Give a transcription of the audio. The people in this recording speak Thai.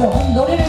ของเขาเ